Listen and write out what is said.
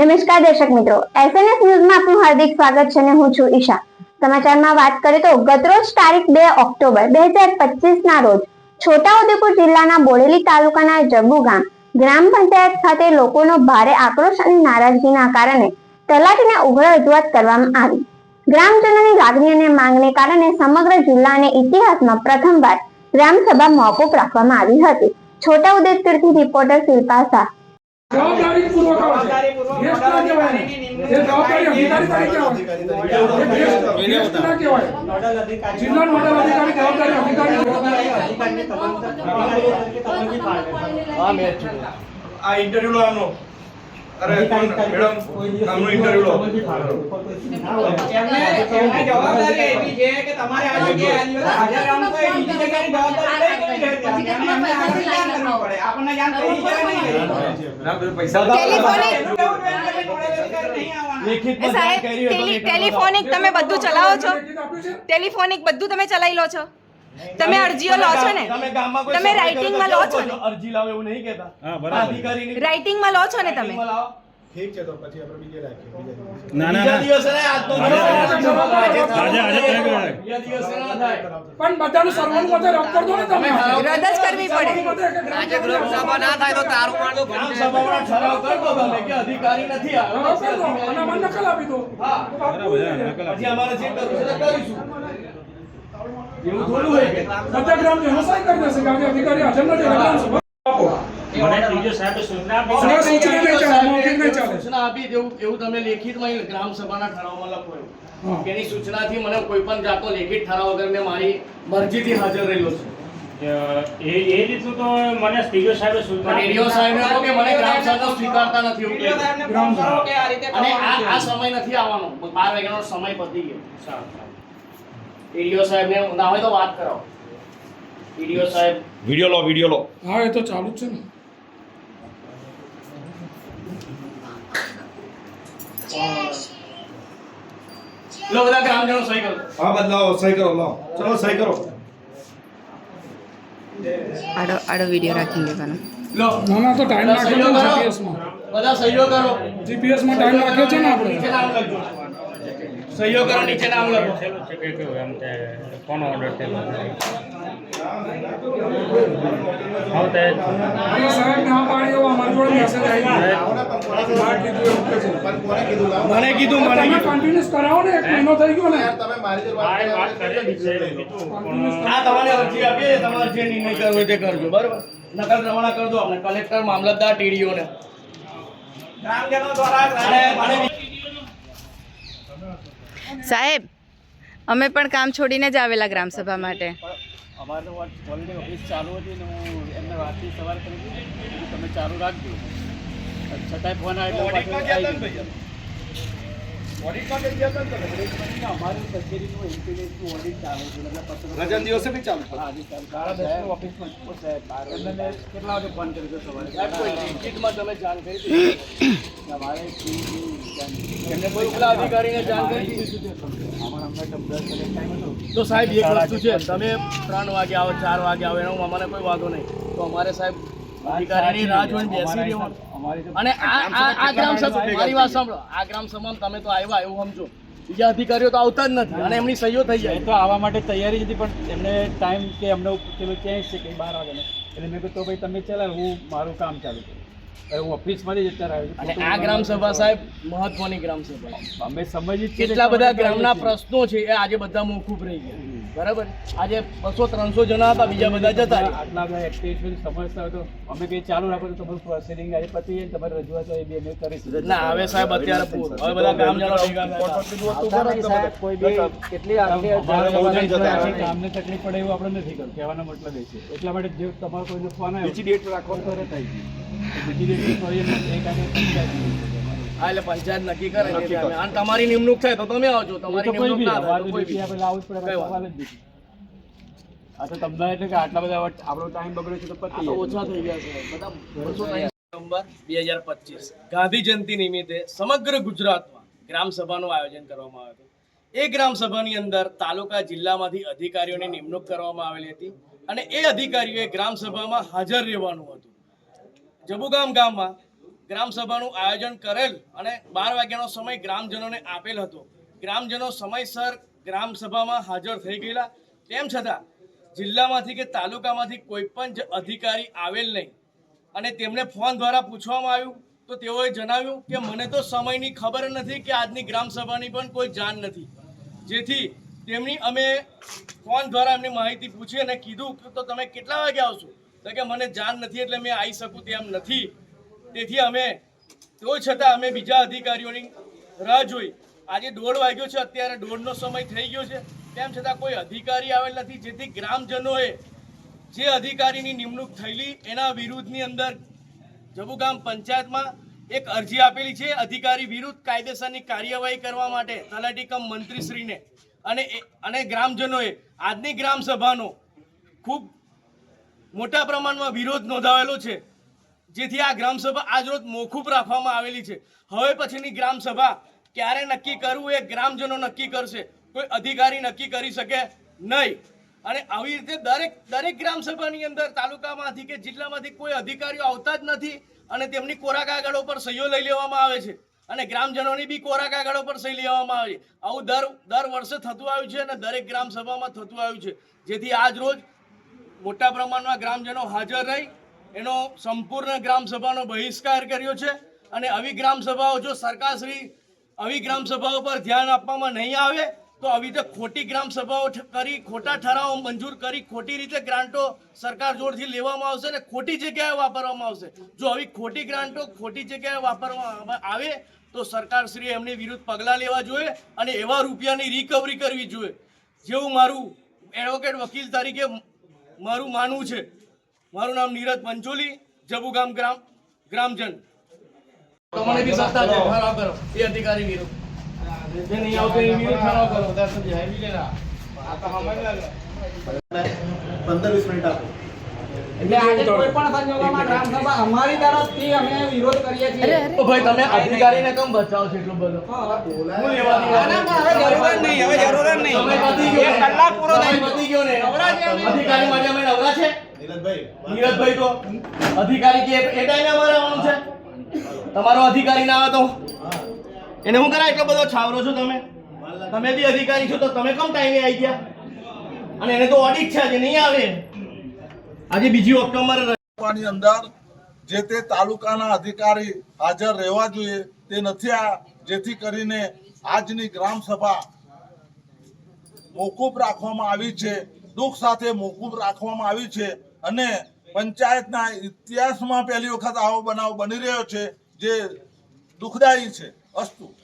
નમસ્કાર દર્શક મિત્રો એસએનએસ ન્યૂઝમાં આપનું હાર્દિક સ્વાગત છે અને હું છું ઈશા. સમાચારમાં વાત કરીએ તો ગતરોજ તારીખ બે ઓક્ટોબર બે હજાર પચીસ ના રોજ છોટાઉદેપુર જિલ્લાના બોડેલી તાલુકાના જબુ ગામ ગ્રામ પંચાયત ખાતે લોકોનો ભારે આક્રોશ અને નારાજગીના કારણે તલાટીને ઉગ્ર રજૂઆત કરવામાં આવી. ગ્રામજનોની લાગણી અને માંગને કારણે સમગ્ર જિલ્લાને ઇતિહાસમાં પ્રથમવાર ગ્રામસભા મોકૂફ રાખવામાં આવી હતી. છોટાઉદેપુરથી રિપોર્ટર શિલ્પા શાહ જિલ્લા નોડલ અધિકારી જવાબદારી અધિકારી આ ઇન્ટરવ્યુ લો આમનો અરે મેડમ આમનો ઇન્ટરવ્યુ લો એમને એમને જવાબદારી એવી છે કે તમારે આ જગ્યાએ હાજર રહેવાનું તો બીજી જગ્યાની જવાબદારી આપણને જાણ પડે. આપણને જાણ કરી છે નહીં? ના. બધું પૈસા ટેલિફોનિક તમે બધું ચલાવો છે? ટેલિફોનિક બધું તમે ચલાવી લો છો. તમે અરજીઓ લો છો ને? તમે રાઇટિંગ કરો લો છો ને? અરજી લાવો એવું નહીં કહેતા? હા, બરાબર. રાઇટિંગમાં લો છો ને તમે? ઠીક છે તો પછી આપણે બીજે રાખીએ ના ના દિવસે નહીં, આજનો દિવસ આજે- આજે- આજે તમે બીજા દિવસે ના થાય. પણ બધાનું સર્વાનુમતે રદ કરી દો ને તમે. રદ જ કરવી પડે. સર્વાનુમતે કે ગ્રામ ગ્રામ સભામાં ઠરાવ કરી દો તમે કે અધિકારી નથી આવ્યો. ઠરાવ કરી દો અને મને નકલ આપી દો. હા. તો વાત પૂરી થઈ જાય. પછી અમારે જે કરવું છે કરીશું. એવું થોડું હોય કે? ગ્રામજનો સહી કરી દેશે કે અધિકારી હાજર નથી એટલે આપો. મને ત્રીજો સાહેબે સૂચના આપી સૂચના સૂચના નહીં ચાલે, મૌખિક નહીં ચાલે. સૂચના આપી દેવું એવું તમે લેખિતમાં ગ્રામ સભાના ઠરાવમાં લખો એવું. હા. કે એની સૂચનાથી મને કોઈ પણ જાતનો લેખિત ઠરાવ વગર મેં મારી મરજીથી હાજર રહેલો છું. એ એ રીતનું તો મને ત્રીજો સાહેબે સૂચના પણ રેડિયો સાહેબે કહ્યું કે મને ગ્રામ સભા સ્વીકારતા નથી આ અને. સમય નથી આવવાનો. બાર વાગ્યાનો સમય પતી ગયો. રેડિયો સાહેબને ના હોય તો વાત કરો. રેડિયો સાહેબ. વિડિયો લો વિડિયો લો. હા એ તો ચાલુ જ છે ને. લો બધા ગ્રામજનો સહી કરો. હા બદલાવો સહી કરો લો. ચલો સહી કરો. આડો આડો વિડિયો રાખી લેવાનો લો. ના ના તો ટાઈમ નાખ્યો છે કરો. GPS માં. બધા સહીઓ કરો. જીપીએસમાં ટાઈમ નાખ્યો છે ને આપણે? સહીઓ કરો નીચે નામ લખો. છેલ્લું છે કે કેવું એમ તે કોનો ઓર્ડર થયેલો છે હવે તે સાહેબ ના પાડ્યો અમારી જોડે મેસેજ આવી ગયો. ના કીધું એવું કે છે. પણ કોને કીધું લાવો? મને કીધું મને તમે કન્ટિન્યુઅસ કરાવો ને એક મહિનો થઈ ગયો ને. તમે મારી જોડે વાત આ તમારે અરજી આપીએ તમારે જે નિર્ણય કરવો હોય તે કરજો બરાબર? નકલ રવાના કરી દો આપણે કલેક્ટર મામલતદાર ટીડીઓ ને ગ્રામજનો દ્વારા અને અને સાહેબ, અમે પણ કામ છોડીને જ આવેલા ગ્રામસભા માટે. ઓફિસ ચાલુ હતી હું એમને વાતથી સવાર કરી તમે ચાલુ રાખજો. છતાંય ફોન આવ્યો ગયું. અમારી કચેરીનું ઓડિટ ચાલે છે. એટલે રજા દિવસે બી ચાલુ હા, હજી ચાલુ. સાડા દસનું ઓફિસમાં. એમને કેટલા વાગે ફોન હતો સવારે? સાહેબ, તમે જાણ કરી દીધી? તમારે એમને કોઈ ઉપલા અધિકારીને જાણ કરી દીધી? અમારા હતો. તો સાહેબ એક વસ્તુ છે તમે ત્રણ વાગે આવો ચાર વાગે આવો એનો અમારે કોઈ વાંધો નહીં. તો અમારે સાહેબ અધિકારીની રાહ જોઈને બેસી રહેવાનું. અમારી અને આ ગ્રામ સભા મારી વાત સાંભળો. આ ગ્રામ સભામાં તમે તો આવ્યા એવું સમજો. બીજા અધિકારીઓ તો આવતા જ નથી અને એમની સહીઓ થઈ જાય. તો આવવા માટે તૈયારી જ હતી પણ એમને ટાઈમ કે એમને પેલું ચેન્જ છે કે બાર વાગ્યાનો. એટલે મેં કીધું તો ભાઈ તમે ચલાવ હું મારું કામ ચાલુ કરું. ઓફિસમાંથી જ અત્યારે આવ્યો અને આ ગ્રામ સભા સાહેબ મહત્વની ગ્રામ સભા અમે સમજી કેટલા બધા ગ્રામના પ્રશ્નો છે એ આજે બધા મોકૂફ રહી ગયા. બરાબર? આજે બસો ત્રણસો જણા હતા બીજા બધા જતા આટલા બધા એક્ટિવિટી સમજતા હોય તો અમે કંઈ ચાલુ રાખો તો તમારું પ્રોસેસિંગ આજે પતી જાય તમારી રજૂઆત એ બી અમે કરીશું ના હવે સાહેબ અત્યારે હવે બધા ગ્રામજનો ભેગા થયા. આવતા નહીં સાહેબ, કોઈ બી કેટલી આખી અમારે બહુ જણ જતા આખી રહે. કામને તકલીફ પડે એવું આપણે નથી કરવું. કહેવાનો મતલબ એ છે. એટલા માટે જે તમારો કોઈ બીજી ડેટ તરત ગયું. હા એટલે પંચાયત નક્કી કરે અને તમારી નિમણૂક થાય તો તમે આવજો. તમારી નિમણૂક ના થાય તો કોઈ બી. આપણે લાવવું જ પડે કઈ આપણે સવાલ જ નથી. આ તો તમને એટલે કે આટલા બધા આપણો ટાઈમ બગડ્યો છે તો પતી ઓછા થઈ ગયા છે. બધા નવેમ્બર બે હજાર પચીસ. ગાંધી જયંતિ નિમિત્તે સમગ્ર ગુજરાતમાં ગ્રામ સભાનું આયોજન કરવામાં આવ્યું હતું. એ ગ્રામ સભાની અંદર તાલુકા જિલ્લામાંથી અધિકારીઓની નિમણૂક કરવામાં આવેલી હતી અને એ અધિકારીઓએ ગ્રામ સભામાં હાજર રહેવાનું હતું. જબુગામ ગામમાં ગ્રામસભાનું આયોજન કરેલ અને બાર વાગ્યાનો સમય ગ્રામજનોને આપેલ હતો. ગ્રામજનો સમયસર ગ્રામસભામાં હાજર થઈ ગયેલા. તેમ છતાં જિલ્લામાંથી કે તાલુકામાંથી કોઈ પણ અધિકારી આવેલ નહીં. અને તેમને ફોન દ્વારા પૂછવામાં આવ્યું તો તેઓએ જણાવ્યું કે મને તો સમયની ખબર નથી કે આજની ગ્રામસભાની પણ કોઈ જાણ નથી. જેથી તેમની અમે ફોન દ્વારા એમની માહિતી પૂછી અને કીધું કે તો તમે કેટલા વાગે આવશો? તો કે મને જાણ નથી એટલે મેં આવી શકું તેમ નથી. તેથી અમે તો છતાં અમે બીજા અધિકારીઓની રાહ જોઈ. આજે દોઢ વાગ્યો છે, અત્યારે દોઢનો સમય થઈ ગયો છે. તેમ છતાં કોઈ અધિકારી આવેલ નથી. જેથી ગ્રામજનોએ જે અધિકારીની નિમણૂક થયેલી, એના વિરુદ્ધની અંદર જબુગામ પંચાયતમાં એક અરજી આપેલી છે. અધિકારી વિરુદ્ધ કાયદેસરની કાર્યવાહી કરવા માટે તલાટી કમ મંત્રીશ્રીને અને અને ગ્રામજનોએ આજની ગ્રામસભાનો ખૂબ મોટા પ્રમાણમાં વિરોધ નોંધાવેલો છે, જેથી આ ગ્રામસભા આજરોજ મોકૂફ રાખવામાં આવેલી છે. હવે પછીની ગ્રામસભા ક્યારે નક્કી કરવું એ ગ્રામજનો નક્કી કરશે. કોઈ અધિકારી નક્કી કરી શકે નહીં. અને આવી રીતે દરેક દરેક ગ્રામસભાની અંદર તાલુકામાંથી કે જિલ્લામાંથી કોઈ અધિકારીઓ આવતા જ નથી અને તેમની કોરા કાગળો પર સહીઓ લઈ લેવામાં આવે છે. અને ગ્રામજનોની બી કોરા કાગળો પર સહી લેવામાં આવે છે. આવું દર દર વર્ષે થતું આવ્યું છે અને દરેક ગ્રામસભામાં થતું આવ્યું છે. જેથી આજ રોજ મોટા પ્રમાણમાં ગ્રામજનો હાજર રહી, એનો સંપૂર્ણ ગ્રામસભાનો બહિષ્કાર કર્યો છે અને આવી ગ્રામસભાઓ જો સરકારશ્રી આવી ગ્રામસભાઓ પર ધ્યાન આપવામાં નહીં આવે, તો આવી રીતે ખોટી ગ્રામસભાઓ કરી, ખોટા ઠરાવો મંજૂર કરી, ખોટી રીતે ગ્રાન્ટો સરકાર જોડથી લેવામાં આવશે અને ખોટી જગ્યાએ વાપરવામાં આવશે. જો આવી ખોટી ગ્રાન્ટો ખોટી જગ્યાએ વાપરવામાં આવે, તો સરકારશ્રી એમની વિરુદ્ધ પગલાં લેવા જોઈએ અને એવા રૂપિયાની રિકવરી કરવી જોઈએ. જેવું મારું એડવોકેટ વકીલ તરીકે મારું માનવું છે. મારું નામ નીરજ પંચોલી જબુગામ ગ્રામ ગ્રામજન. તમને બી સત્તા છે ઠરાવ કરો. એ અધિકારી વિરુદ્ધ જે નહીં આવતો એ વિરુદ્ધ ઠરાવ કરો. પંદર વીસ મિનિટ આપો. ભાઈ તમે અધિકારીને કેમ બચાવો છો એટલું બધું? ના, ના, હવે જરૂર જ નહીં, કલાક પૂરો થઈ ગયો. ને. અધિકારી માટે અમે નવરા છે? નીરજભાઈ નીરજભાઈ તો અધિકારી કે એ ટાઈમે અમારે આવવાનું છે? તમારો અધિકારી ના આવે તો? એને હું કરાય એટલો બધો છાવરો છો તમે? તમે બી અધિકારી છો તો તમે કેમ ટાઈમે આવી ગયા? અને એને તો ઓડિટ છે આજે નહીં આવે. આજે બીજી ઓક્ટોબરે તાલુકાની અંદર જે તે તાલુકાના અધિકારી હાજર રહેવા જોઈએ તે નથી આ જેથી કરીને આજની ગ્રામ સભા મોકૂફ રાખવામાં આવી છે, દુઃખ સાથે મોકૂફ રાખવામાં આવી છે અને પંચાયતના ઇતિહાસમાં પહેલી વખત આવો બનાવ બની રહ્યો છે જે દુઃખદાયી છે, અસ્તુ.